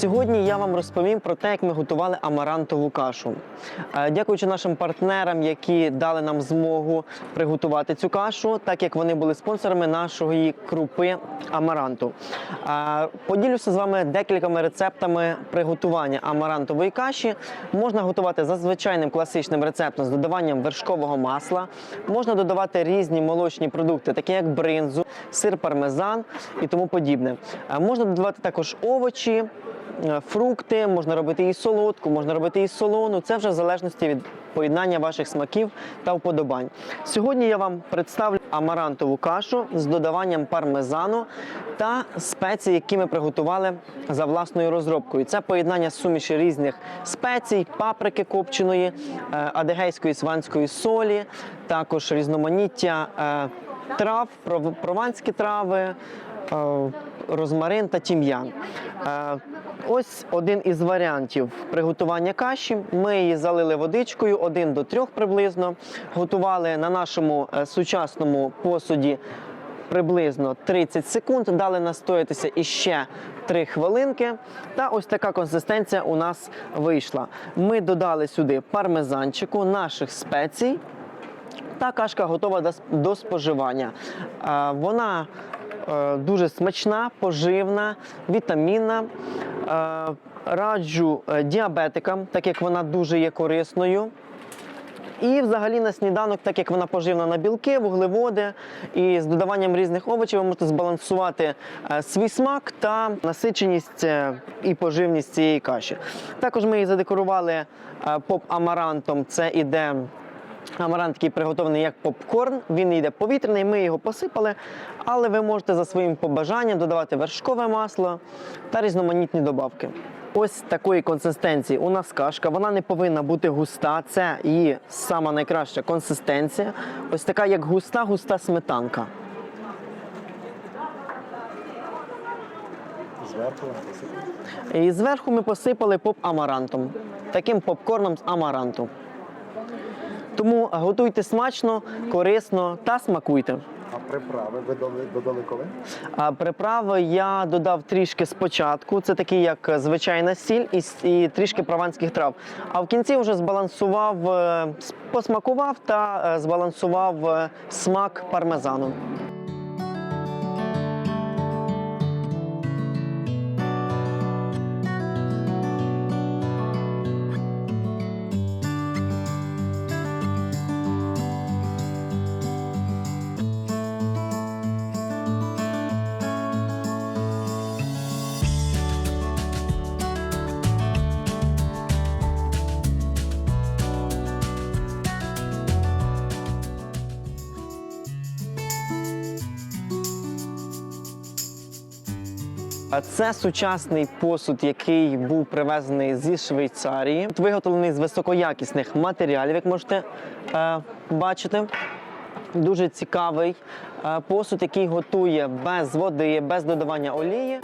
Сьогодні я вам розповім про те, як ми готували амарантову кашу. Е, Дякуючи нашим партнерам, які дали нам змогу приготувати цю кашу, так як вони були спонсорами нашої крупи амаранту. Е, Поділюся з вами декількома рецептами приготування амарантової каші. Можна готувати за звичайним класичним рецептом з додаванням вершкового масла. Можна додавати різні молочні продукти, такі як бринзу, сир пармезан і тому подібне. Е, Можна додавати також овочі, фрукти, можна робити і солодку, можна робити і солону. Це вже в залежності від поєднання ваших смаків та вподобань. Сьогодні я вам представлю амарантову кашу з додаванням пармезану та спецій, які ми приготували за власною розробкою. Це поєднання суміші різних спецій, паприки копченої, е, адегейської сванської солі, також різноманіття е, трав, прованські трави, е, розмарин та тім'ян. Е, Ось один із варіантів приготування каші. Ми її залили водичкою 1 до 3 приблизно. Готували на нашому е, сучасному посуді приблизно 30 секунд. Дали настоятися іще 3 хвилинки. Та ось така консистенція у нас вийшла. Ми додали сюди пармезанчику наших спецій. Та кашка готова до, споживання. Е, Вона е, дуже смачна, поживна, вітамінна. Е, Раджу е, діабетикам, так як вона дуже є корисною. І взагалі на сніданок, так як вона поживна на білки, вуглеводи, і з додаванням різних овочів ви можете збалансувати е, свій смак та насиченість е, і поживність цієї каші. Також ми її задекорували е, поп-амарантом. Це іде амарант, який приготований як попкорн. Він йде повітряний, ми його посипали, але ви можете за своїм побажанням додавати вершкове масло та різноманітні добавки. Ось такої консистенції у нас кашка. Вона не повинна бути густа. Це її сама найкраща консистенція. Ось така, як густа, густа сметанка. Зверху. І зверху ми посипали поп-амарантом, таким попкорном з амаранту. Тому готуйте смачно, корисно та смакуйте. А приправи ви додали, коли? А приправи я додав трішки спочатку. Це такі, як звичайна сіль і, і трішки прованських трав. А в кінці вже збалансував, е, посмакував та е, збалансував е, смак пармезану. Це сучасний посуд, який був привезений зі Швейцарії. Виготовлений з високоякісних матеріалів, як можете е, бачити. Дуже цікавий е, посуд, який готує без води, без додавання олії.